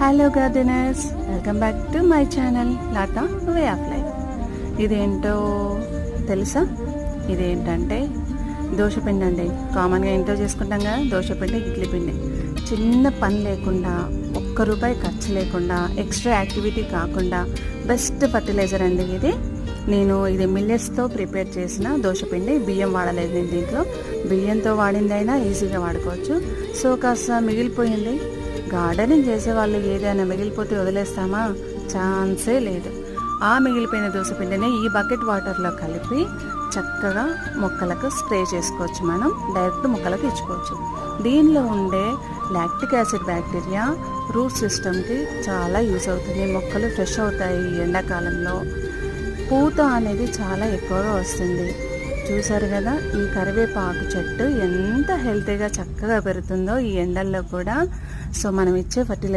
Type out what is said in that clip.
Hello gardeners welcome back to my channel Latha way of life ఇదేంటో తెలుసా? ఇదేంటంటే దోశపిండి అండి. కామన్గా ఇంట్లో చేసుకుంటాం కదా దోశపిండి ఇడ్లీ పిండి. చిన్న పని లేకుండా ఒక్క రూపాయి ఖర్చు లేకుండా ఎక్స్ట్రా యాక్టివిటీ కాకుండా బెస్ట్ ఫర్టిలైజర్ అండి ఇది. నేను ఇది మిల్లెట్స్తో ప్రిపేర్ చేసిన దోశపిండి బియ్యం వాడలేదు నేను దీంట్లో. బియ్యంతో వాడిందైనా ఈజీగా వాడుకోవచ్చు. సో కాస్త మిగిలిపోయింది. గార్డెనింగ్ చేసే వాళ్ళు ఏదైనా మిగిలిపోతే వదిలేస్తామా? ఛాన్సే లేదు. ఆ మిగిలిపోయిన దోసపిండిని ఈ బకెట్ వాటర్లో కలిపి చక్కగా మొక్కలకు స్ప్రే చేసుకోవచ్చు మనం. డైరెక్ట్ మొక్కలకు ఇచ్చుకోవచ్చు దీనిలో ఉండే లాక్టిక్ యాసిడ్ బ్యాక్టీరియా రూట్ సిస్టమ్కి చాలా యూస్ అవుతుంది. మొక్కలు ఫ్రెష్ అవుతాయి ఈ ఎండాకాలంలో. పూత అనేది చాలా ఎక్కువగా వస్తుంది. చూశారు కదా ఈ కరివేపాకు చెట్టు ఎంత హెల్తీగా చక్కగా పెరుగుతుందో ఈ ఎండల్లో కూడా. సో మనం ఇచ్చే ఫర్టిలైజర్